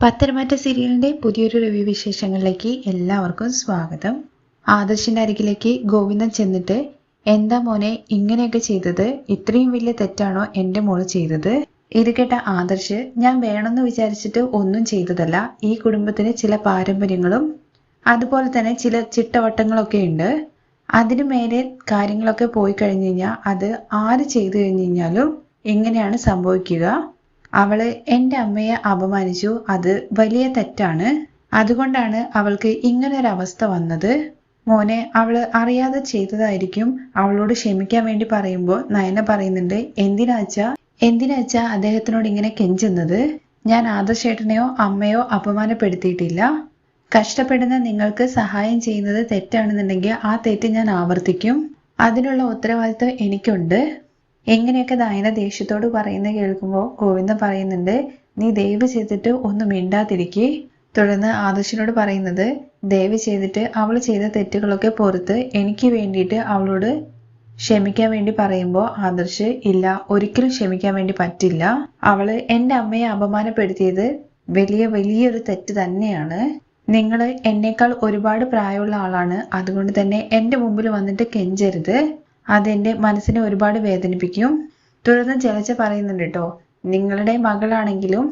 പത്തരമാറ്റ സീരിയലിന്റെ പുതിയൊരു റിവ്യൂ വിശേഷങ്ങളിലേക്ക് എല്ലാവർക്കും സ്വാഗതം. ആദർശിന്റെ അരികിലേക്ക് ഗോവിന്ദൻ ചെന്നിട്ട് എന്താ മോനെ ഇങ്ങനെയൊക്കെ ചെയ്തത്? ഇത്രയും വലിയ തെറ്റാണോ എന്റെ മോൾ ചെയ്തത്? ഇത് കേട്ട ആദർശ് ഞാൻ വേണമെന്ന് വിചാരിച്ചിട്ട് ഒന്നും ചെയ്തതല്ല. ഈ കുടുംബത്തിന് ചില പാരമ്പര്യങ്ങളും അതുപോലെ തന്നെ ചില ചിട്ടവട്ടങ്ങളൊക്കെ ഉണ്ട്. അതിനു മേലെ കാര്യങ്ങളൊക്കെ പോയി കഴിഞ്ഞു കഴിഞ്ഞാൽ അത് ആര് ചെയ്തു കഴിഞ്ഞു കഴിഞ്ഞാലും എങ്ങനെയാണ് സംഭവിക്കുക? അവൾ എന്റെ അമ്മയെ അപമാനിച്ചു. അത് വലിയ തെറ്റാണ്. അതുകൊണ്ടാണ് അവൾക്ക് ഇങ്ങനെ ഒരു അവസ്ഥ വന്നത്. മോനെ അവൾ അറിയാതെ ചെയ്തതായിരിക്കും. അവളോട് ക്ഷമിക്കാൻ വേണ്ടി പറയുമ്പോൾ നയന പറയുന്നുണ്ട് എന്തിനാച്ചാ എന്തിനാച്ചാ അദ്ദേഹത്തിനോട് ഇങ്ങനെ കെഞ്ചുന്നത്? ഞാൻ ആദർശേട്ടനെയോ അമ്മയോ അപമാനപ്പെടുത്തിയിട്ടില്ല. കഷ്ടപ്പെടുന്ന നിങ്ങൾക്ക് സഹായം ചെയ്യുന്നത് തെറ്റാണെന്നുണ്ടെങ്കിൽ ആ തെറ്റ് ഞാൻ ആവർത്തിക്കും. അതിനുള്ള ഉത്തരവാദിത്വം എനിക്കുണ്ട്. എങ്ങനെയൊക്കെ നയന ദേഷ്യത്തോട് പറയുന്നത് കേൾക്കുമ്പോൾ ഗോവിന്ദ പറയുന്നുണ്ട് നീ ദയവ് ചെയ്തിട്ട് ഒന്നും മിണ്ടാതിരിക്കെ. തുടർന്ന് ആദർശിനോട് പറയുന്നത് ദയവ് ചെയ്തിട്ട് അവൾ ചെയ്ത തെറ്റുകളൊക്കെ പുറത്ത് എനിക്ക് വേണ്ടിയിട്ട് അവളോട് ക്ഷമിക്കാൻ വേണ്ടി പറയുമ്പോൾ ആദർശ് ഇല്ല ഒരിക്കലും ക്ഷമിക്കാൻ വേണ്ടി പറ്റില്ല. അവൾ എന്റെ അമ്മയെ അപമാനപ്പെടുത്തിയത് വലിയ വലിയൊരു തെറ്റ് തന്നെയാണ്. നിങ്ങൾ എന്നേക്കാൾ ഒരുപാട് പ്രായമുള്ള ആളാണ്. അതുകൊണ്ട് തന്നെ എന്റെ മുമ്പിൽ വന്നിട്ട് കെഞ്ചരുത്. അതെന്റെ മനസ്സിനെ ഒരുപാട് വേദനിപ്പിക്കും. തുടർന്ന് ജലജ പറയുന്നുണ്ട് കേട്ടോ നിങ്ങളുടെ മകളാണെങ്കിലും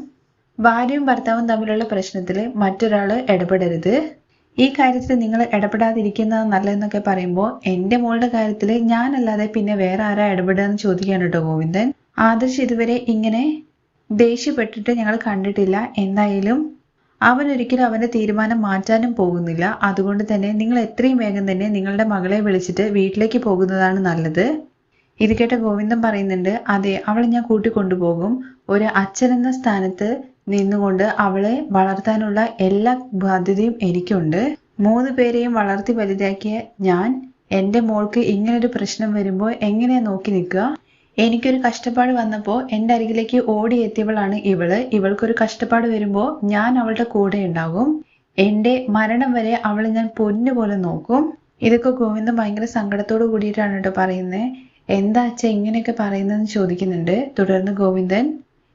ഭാര്യയും ഭർത്താവും തമ്മിലുള്ള പ്രശ്നത്തിൽ മറ്റൊരാൾ ഇടപെടരുത്. ഈ കാര്യത്തിൽ നിങ്ങൾ ഇടപെടാതിരിക്കുന്നത് നല്ലതെന്നൊക്കെ പറയുമ്പോൾ എന്റെ മോളുടെ കാര്യത്തിൽ ഞാനല്ലാതെ പിന്നെ വേറെ ആരാ ഇടപെടുക എന്ന് ചോദിക്കാണ് കേട്ടോ ഗോവിന്ദൻ. ആദർശ് ഇതുവരെ ഇങ്ങനെ ദേഷ്യപ്പെട്ടിട്ട് ഞങ്ങൾ കണ്ടിട്ടില്ല. എന്തായാലും അവൻ ഒരിക്കലും അവന്റെ തീരുമാനം മാറ്റാനും പോകുന്നില്ല. അതുകൊണ്ട് തന്നെ നിങ്ങൾ എത്രയും വേഗം തന്നെ നിങ്ങളുടെ മകളെ വിളിച്ചിട്ട് വീട്ടിലേക്ക് പോകുന്നതാണ് നല്ലത്. ഇത് കേട്ട ഗോവിന്ദൻ പറയുന്നുണ്ട് അതെ അവളെ ഞാൻ കൂട്ടിക്കൊണ്ടുപോകും. ഒരു അച്ഛൻ എന്ന സ്ഥാനത്ത് നിന്നുകൊണ്ട് അവളെ വളർത്താനുള്ള എല്ലാ ബാധ്യതയും എനിക്കുണ്ട്. മൂന്ന് പേരെയും വളർത്തി വലുതാക്കിയ ഞാൻ എന്റെ മോൾക്ക് ഇങ്ങനൊരു പ്രശ്നം വരുമ്പോൾ എങ്ങനെയാ നോക്കി നിൽക്കുക? എനിക്കൊരു കഷ്ടപ്പാട് വന്നപ്പോൾ എന്റെ അരികിലേക്ക് ഓടിയെത്തിയവളാണ് ഇവൾ. ഇവൾക്കൊരു കഷ്ടപ്പാട് വരുമ്പോൾ ഞാൻ അവളുടെ കൂടെ ഉണ്ടാകും. എന്റെ മരണം വരെ അവളെ ഞാൻ പൊന്നുപോലെ നോക്കും. ഇതൊക്കെ ഗോവിന്ദൻ ഭയങ്കര സങ്കടത്തോട് കൂടിയിട്ടാണ് കേട്ടോ പറയുന്നത് എന്താ അച്ഛ ഇങ്ങനെയൊക്കെ പറയുന്നതെന്ന് ചോദിക്കുന്നുണ്ട്. തുടർന്ന് ഗോവിന്ദൻ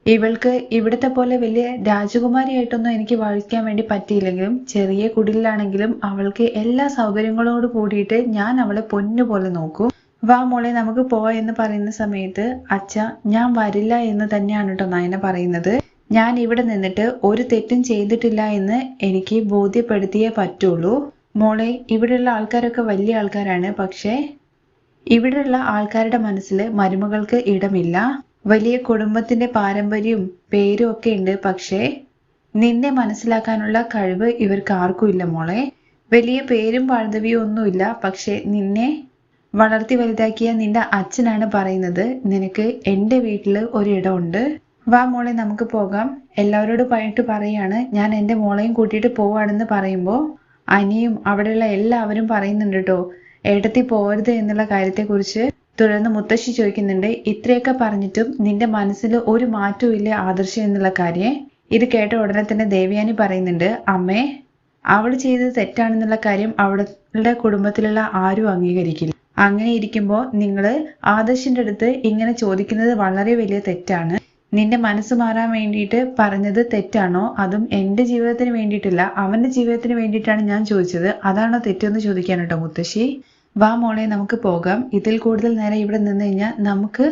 ഇവൾക്ക് ഇവിടുത്തെ പോലെ വലിയ രാജകുമാരിയായിട്ടൊന്നും എനിക്ക് വഹിക്കാൻ വേണ്ടി പറ്റിയില്ലെങ്കിലും ചെറിയ കുടിലാണെങ്കിലും അവൾക്ക് എല്ലാ സൗകര്യങ്ങളോട് കൂടിയിട്ട് ഞാൻ അവളെ പൊന്നുപോലെ നോക്കും. വാ മോളെ നമുക്ക് എന്ന് പറയുന്ന സമയത്ത് അച്ഛ ഞാൻ വരില്ല എന്ന് തന്നെയാണ് കേട്ടോ നയന പറയുന്നത്. ഞാൻ ഇവിടെ നിന്നിട്ട് ഒരു തെറ്റും ചെയ്തിട്ടില്ല എന്ന് എനിക്ക് ബോധ്യപ്പെടുത്തിയേ പറ്റുള്ളൂ. മോളെ ഇവിടെയുള്ള ആൾക്കാരൊക്കെ വലിയ ആൾക്കാരാണ് പക്ഷേ ഇവിടെയുള്ള ആൾക്കാരുടെ മനസ്സിൽ മരുമകൾക്ക് ഇടമില്ല. വലിയ കുടുംബത്തിന്റെ പാരമ്പര്യവും പേരും ഒക്കെ ഉണ്ട് പക്ഷേ നിന്നെ മനസ്സിലാക്കാനുള്ള കഴിവ് ഇവർക്ക് ആർക്കും ഇല്ല മോളെ. വലിയ പേരും പഴന്തവിയും ഒന്നുമില്ല പക്ഷെ നിന്നെ വളർത്തി വലുതാക്കിയ നിന്റെ അച്ഛനാണ് പറയുന്നത്. നിനക്ക് എന്റെ വീട്ടിൽ ഒരിടമുണ്ട് വാ മോളെ നമുക്ക് പോകാം. എല്ലാവരോടും പോയിട്ട് പറയാണ്. ഞാൻ എന്റെ മോളെയും കൂട്ടിയിട്ട് പോവാണെന്ന് പറയുമ്പോൾ അനിയും അവിടെയുള്ള എല്ലാവരും പറയുന്നുണ്ട് കേട്ടോ ഏട്ടത്തി പോരുത് എന്നുള്ള കാര്യത്തെക്കുറിച്ച് തുടർന്ന് മുത്തശ്ശി ചോദിക്കുന്നുണ്ട്. ഇത്രയൊക്കെ പറഞ്ഞിട്ടും നിന്റെ മനസ്സിൽ ഒരു മാറ്റവും ഇല്ല ആദർശം എന്നുള്ള കാര്യം. ഇത് കേട്ട ഉടനെ തന്നെ ദേവയാനി പറയുന്നുണ്ട് അമ്മേ അവൾ ചെയ്തത് തെറ്റാണെന്നുള്ള കാര്യം അവളുടെ കുടുംബത്തിലുള്ള ആരും അംഗീകരിക്കില്ല. അങ്ങനെ ഇരിക്കുമ്പോൾ നിങ്ങൾ ആദർശിന്റെ അടുത്ത് ഇങ്ങനെ ചോദിക്കുന്നത് വളരെ വലിയ തെറ്റാണ്. നിന്റെ മനസ്സ് മാറാൻ വേണ്ടിയിട്ട് പറഞ്ഞത് തെറ്റാണോ? അതും എന്റെ ജീവിതത്തിന് വേണ്ടിയിട്ടില്ല. അവന്റെ ജീവിതത്തിന് വേണ്ടിയിട്ടാണ് ഞാൻ ചോദിച്ചത്. അതാണോ തെറ്റെന്ന് ചോദിക്കാൻ കേട്ടോ മുത്തശ്ശി. വാ മോളെ നമുക്ക് പോകാം. ഇതിൽ കൂടുതൽ നേരം ഇവിടെ നിന്ന് കഴിഞ്ഞാൽ നമുക്ക്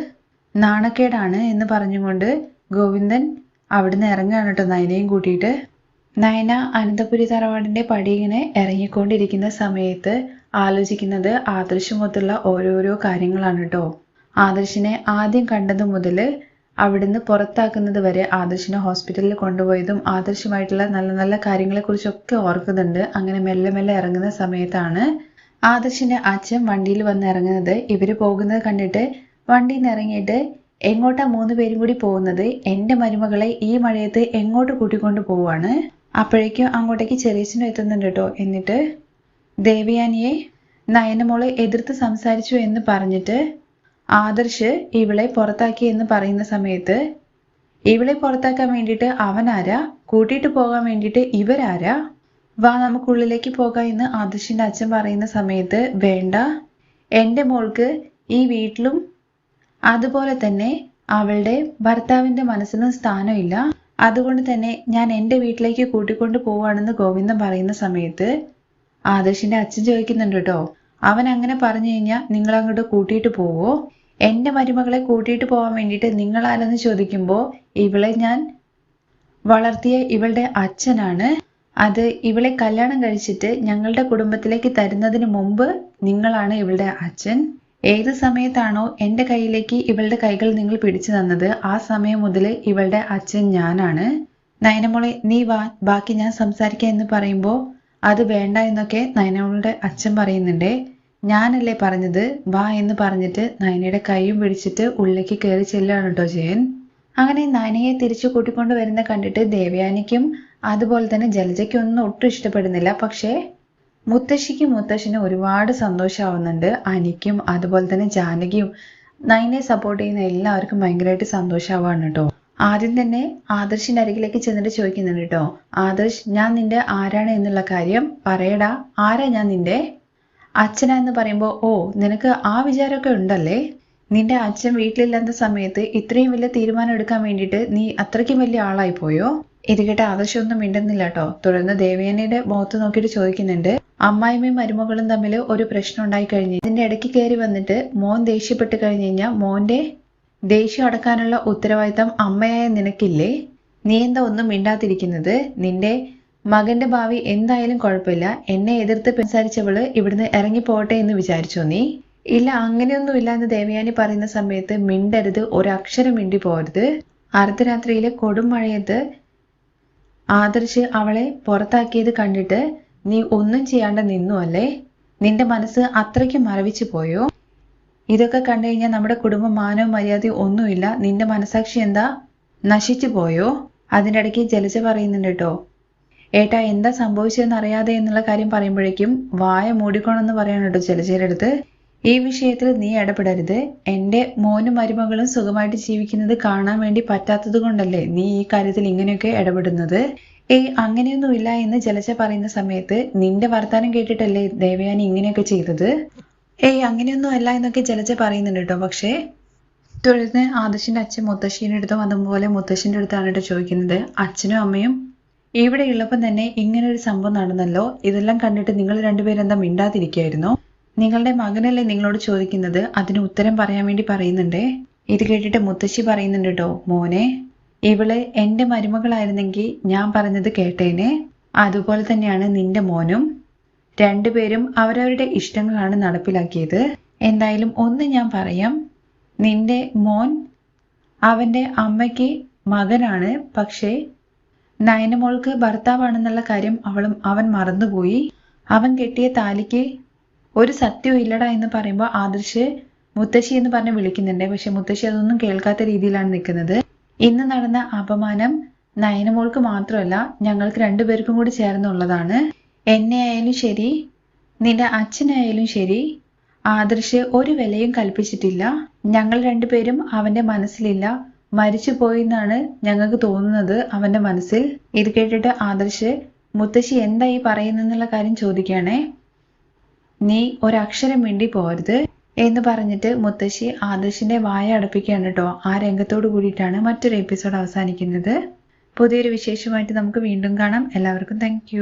നാണക്കേടാണ് എന്ന് പറഞ്ഞുകൊണ്ട് ഗോവിന്ദൻ അവിടുന്ന് ഇറങ്ങുകയാണ് കേട്ടോ നയനയും കൂട്ടിയിട്ട്. നയന അനന്തപുരി തറവാടിന്റെ പടി ഇങ്ങനെ ഇറങ്ങിക്കൊണ്ടിരിക്കുന്ന സമയത്ത് ആലോചിക്കുന്നത് ആദർശമൊത്തുള്ള ഓരോരോ കാര്യങ്ങളാണ് കേട്ടോ ആദർശിനെ ആദ്യം കണ്ടത് മുതൽ അവിടുന്ന് പുറത്താക്കുന്നത് വരെ ആദർശിനെ ഹോസ്പിറ്റലിൽ കൊണ്ടുപോയതും ആദർശമായിട്ടുള്ള നല്ല നല്ല കാര്യങ്ങളെക്കുറിച്ചൊക്കെ ഓർക്കുന്നുണ്ട്. അങ്ങനെ മെല്ലെ മെല്ലെ ഇറങ്ങുന്ന സമയത്താണ് ആദർശിന്റെ അച്ഛൻ വണ്ടിയിൽ വന്ന് ഇറങ്ങുന്നത്. ഇവർ പോകുന്നത് കണ്ടിട്ട് വണ്ടിയിൽ നിന്ന് ഇറങ്ങിയിട്ട് എങ്ങോട്ടാ മൂന്ന് പേരും കൂടി പോകുന്നത്? എന്റെ മരുമകളെ ഈ മഴയത്ത് എങ്ങോട്ട് കൂട്ടിക്കൊണ്ട് പോവാണ്? അപ്പോഴേക്കും അങ്ങോട്ടേക്ക് ചെറിയച്ഛനും എത്തുന്നുണ്ട് കേട്ടോ എന്നിട്ട് ദേവയാനിയെ നയനമോളെ എതിർത്ത് സംസാരിച്ചു എന്ന് പറഞ്ഞിട്ട് ആദർശ് ഇവളെ പുറത്താക്കി എന്ന് പറയുന്ന സമയത്ത് ഇവളെ പുറത്താക്കാൻ വേണ്ടിയിട്ട് അവനാരാ? കൂട്ടിയിട്ട് പോകാൻ വേണ്ടിയിട്ട് ഇവരാരാ? വാ നമുക്കുള്ളിലേക്ക് പോകാം എന്ന് ആദർശിന്റെ അച്ഛൻ പറയുന്ന സമയത്ത് വേണ്ട എന്റെ മോൾക്ക് ഈ വീട്ടിലും അതുപോലെ തന്നെ അവളുടെ ഭർത്താവിന്റെ മനസ്സിലും സ്ഥാനമില്ല അതുകൊണ്ട് തന്നെ ഞാൻ എന്റെ വീട്ടിലേക്ക് കൂട്ടിക്കൊണ്ട് പോവാണെന്ന് ഗോവിന്ദൻ പറയുന്ന സമയത്ത് ആദർശിന്റെ അച്ഛൻ ചോദിക്കുന്നുണ്ട് കേട്ടോ അവൻ അങ്ങനെ പറഞ്ഞു കഴിഞ്ഞാൽ നിങ്ങൾ അങ്ങോട്ട് കൂട്ടിയിട്ട് പോവോ? എന്റെ മരുമകളെ കൂട്ടിയിട്ട് പോകാൻ വേണ്ടിയിട്ട് നിങ്ങൾ ആരെന്ന് ചോദിക്കുമ്പോൾ ഇവളെ ഞാൻ വളർത്തിയ ഇവളുടെ അച്ഛനാണ്. അത് ഇവളെ കല്യാണം കഴിച്ചിട്ട് ഞങ്ങളുടെ കുടുംബത്തിലേക്ക് തരുന്നതിന് മുമ്പ് നിങ്ങളാണ് ഇവളുടെ അച്ഛൻ. ഏത് സമയത്താണോ എന്റെ കയ്യിലേക്ക് ഇവളുടെ കൈകൾ നിങ്ങൾ പിടിച്ചു തന്നത് ആ സമയം മുതൽ ഇവളുടെ അച്ഛൻ ഞാനാണ്. നയനമോളെ നീ വാ ബാക്കി ഞാൻ സംസാരിക്കാം എന്ന് പറയുമ്പോൾ അത് വേണ്ട എന്നൊക്കെ നയനമോളുടെ അച്ഛൻ പറയുന്നുണ്ട്. ഞാനല്ലേ പറഞ്ഞത്? വാ എന്ന് പറഞ്ഞിട്ട് നയനയുടെ കൈയും പിടിച്ചിട്ട് ഉള്ളിലേക്ക് കയറി ചെല്ലുകയാണ് കേട്ടോ ജയൻ. അങ്ങനെ നയനയെ തിരിച്ചു കൂട്ടിക്കൊണ്ട് വരുന്ന കണ്ടിട്ട് ദേവയാനിക്കും അതുപോലെ തന്നെ ജലജയ്ക്കും ഒന്നും ഒട്ടും ഇഷ്ടപ്പെടുന്നില്ല. പക്ഷേ മുത്തശ്ശിക്കും മുത്തശ്ശനും ഒരുപാട് സന്തോഷമാവുന്നുണ്ട്. അനിക്കും അതുപോലെ തന്നെ ജാനകിയും നയനെ സപ്പോർട്ട് ചെയ്യുന്ന എല്ലാവർക്കും ഭയങ്കരമായിട്ട് സന്തോഷമാവാണ് കേട്ടോ. ആദ്യം തന്നെ ആദർശിന്റെ അരികിലേക്ക് ചെന്നിട്ട് ചോദിക്കുന്നുണ്ട് കേട്ടോ. ആദർശ് ഞാൻ നിന്റെ ആരാണ് എന്നുള്ള കാര്യം പറയടാ. ആരാ ഞാൻ നിന്റെ അച്ഛനാ എന്ന് പറയുമ്പോൾ ഓ നിനക്ക് ആ വിചാരമൊക്കെ ഉണ്ടല്ലേ? നിന്റെ അച്ഛൻ വീട്ടിലില്ലാത്ത സമയത്ത് ഇത്രയും വലിയ തീരുമാനം എടുക്കാൻ വേണ്ടിയിട്ട് നീ അത്രയ്ക്കും വലിയ ആളായി പോയോ? ഇത് കേട്ട ആദർശമൊന്നും മിണ്ടുന്നില്ല കേട്ടോ. തുടർന്ന് ദേവയാനിയുടെ മുഖത്ത് നോക്കിയിട്ട് ചോദിക്കുന്നുണ്ട് അമ്മായിമ്മയും മരുമകളും തമ്മിൽ ഒരു പ്രശ്നം ഉണ്ടായി കഴിഞ്ഞ് ഇതിന്റെ ഇടയ്ക്ക് കയറി വന്നിട്ട് മോൻ ദേഷ്യപ്പെട്ട് കഴിഞ്ഞ് കഴിഞ്ഞാൽ മോന്റെ ദേഷ്യം അടക്കാനുള്ള ഉത്തരവാദിത്തം അമ്മയായ നിനക്കില്ലേ? നീ എന്താ ഒന്നും മിണ്ടാതിരിക്കുന്നത്? നിന്റെ മകന്റെ ഭാവി എന്തായാലും കുഴപ്പമില്ല. എന്നെ എതിർത്ത് സംസാരിച്ചവൾ ഇവിടുന്ന് ഇറങ്ങി പോട്ടെ എന്ന് വിചാരിച്ചോ നീ? ഇല്ല അങ്ങനെയൊന്നുമില്ല എന്ന് ദേവയാനി പറയുന്ന സമയത്ത് മിണ്ടരുത് ഒരക്ഷരം മിണ്ടി പോരുത് അർദ്ധരാത്രിയിലെ കൊടും മഴയത്ത് ആദർശ് അവളെ പുറത്താക്കിയത് കണ്ടിട്ട് നീ ഒന്നും ചെയ്യാണ്ട് നിന്നു അല്ലേ? നിന്റെ മനസ്സ് അത്രയ്ക്ക് മരവിച്ചു പോയോ? ഇതൊക്കെ കണ്ടു കഴിഞ്ഞാൽ നമ്മുടെ കുടുംബം മാനവും മര്യാദയും ഒന്നുമില്ല. നിന്റെ മനസാക്ഷി എന്താ? നശിച്ചു പോയോ? അതിന്റെ ഇടയ്ക്ക് ജലജ പറയുന്നുണ്ട് കേട്ടോ. ഏട്ടാ എന്താ സംഭവിച്ചതെന്ന് അറിയാതെ എന്നുള്ള കാര്യം പറയുമ്പോഴേക്കും വായ മൂടിക്കോണമെന്ന് പറയണം കേട്ടോ ജലജയുടെ അടുത്ത്. ഈ വിഷയത്തിൽ നീ ഇടപെടരുത്. എന്റെ മോനും മരുമകളും സുഖമായിട്ട് ജീവിക്കുന്നത് കാണാൻ വേണ്ടി പറ്റാത്തത് കൊണ്ടല്ലേ നീ ഈ കാര്യത്തിൽ ഇങ്ങനെയൊക്കെ ഇടപെടുന്നത്? ഏയ് അങ്ങനെയൊന്നുമില്ല എന്ന് ജലജ പറയുന്ന സമയത്ത് നിന്റെ വർത്താനം കേട്ടിട്ടല്ലേ ദേവയാനി ഇങ്ങനെയൊക്കെ ചെയ്തത്? ഏയ് അങ്ങനെയൊന്നും അല്ല എന്നൊക്കെ ജലജ പറയുന്നുണ്ട് കേട്ടോ. പക്ഷേ തുടർന്ന് ആദർശിന്റെ അച്ഛൻ മുത്തശ്ശീന്റെ അടുത്തും അതുപോലെ മുത്തശ്ശിന്റെ അടുത്താണ് കേട്ടോ ചോദിക്കുന്നത്. അച്ഛനും അമ്മയും ഇവിടെ ഉള്ളപ്പം തന്നെ ഇങ്ങനെ ഒരു സംഭവം നടന്നല്ലോ. ഇതെല്ലാം കണ്ടിട്ട് നിങ്ങൾ രണ്ടുപേരും എന്താ മിണ്ടാതിരിക്കായിരുന്നോ? നിങ്ങളുടെ മകനല്ലേ നിങ്ങളോട് ചോദിക്കുന്നത്? അതിന് ഉത്തരം പറയാൻ വേണ്ടി പറയുന്നുണ്ടേ. ഇത് കേട്ടിട്ട് മുത്തശ്ശി പറയുന്നുണ്ട് കേട്ടോ മോനെ ഇവൾ എന്റെ മരുമകളായിരുന്നെങ്കിൽ ഞാൻ പറഞ്ഞത് കേട്ടേനെ. അതുപോലെ തന്നെയാണ് നിന്റെ മോനും. രണ്ടുപേരും അവരവരുടെ ഇഷ്ടങ്ങളാണ് നടപ്പിലാക്കിയത്. എന്തായാലും ഒന്ന് ഞാൻ പറയാം. നിന്റെ മോൻ അവന്റെ അമ്മയ്ക്ക് മകനാണ്. പക്ഷേ നയനമോൾക്ക് ഭർത്താവാണെന്നുള്ള കാര്യം അവളും അവൻ മറന്നുപോയി. അവൻ കെട്ടിയ താലിക്ക് ഒരു സത്യവും ഇല്ലടാ എന്ന് പറയുമ്പോൾ ആദർശ് മുത്തശ്ശി എന്ന് പറഞ്ഞ് വിളിക്കുന്നുണ്ട്. പക്ഷെ മുത്തശ്ശി അതൊന്നും കേൾക്കാത്ത രീതിയിലാണ് നിൽക്കുന്നത്. ഇന്ന് നടന്ന അപമാനം നയനമോൾക്ക് മാത്രമല്ല ഞങ്ങൾക്ക് രണ്ടുപേർക്കും കൂടി ചേർന്നുള്ളതാണ്. എന്നെ ആയാലും ശരി നിന്റെ അച്ഛനായാലും ശരി ആദർശ് ഒരു വിലയും കൽപ്പിച്ചിട്ടില്ല. ഞങ്ങൾ രണ്ടുപേരും അവന്റെ മനസ്സിലില്ല. മരിച്ചു പോയിന്നാണ് ഞങ്ങൾക്ക് തോന്നുന്നത് അവന്റെ മനസ്സിൽ. ഇത് കേട്ടിട്ട് ആദർശ് മുത്തശ്ശി എന്താ ഈ പറയുന്നെന്നുള്ള കാര്യം ചോദിക്കുകയാണേ. നീ ഒരക്ഷരം വേണ്ടി പോരുത് എന്ന് പറഞ്ഞിട്ട് മുത്തശ്ശി ആദർശിന്റെ വായ അടപ്പിക്കുകയാണ് കേട്ടോ. ആ രംഗത്തോട് കൂടിയിട്ടാണ് മറ്റൊരു എപ്പിസോഡ് അവസാനിക്കുന്നത്. പുതിയൊരു വിശേഷമായിട്ട് നമുക്ക് വീണ്ടും കാണാം. എല്ലാവർക്കും താങ്ക്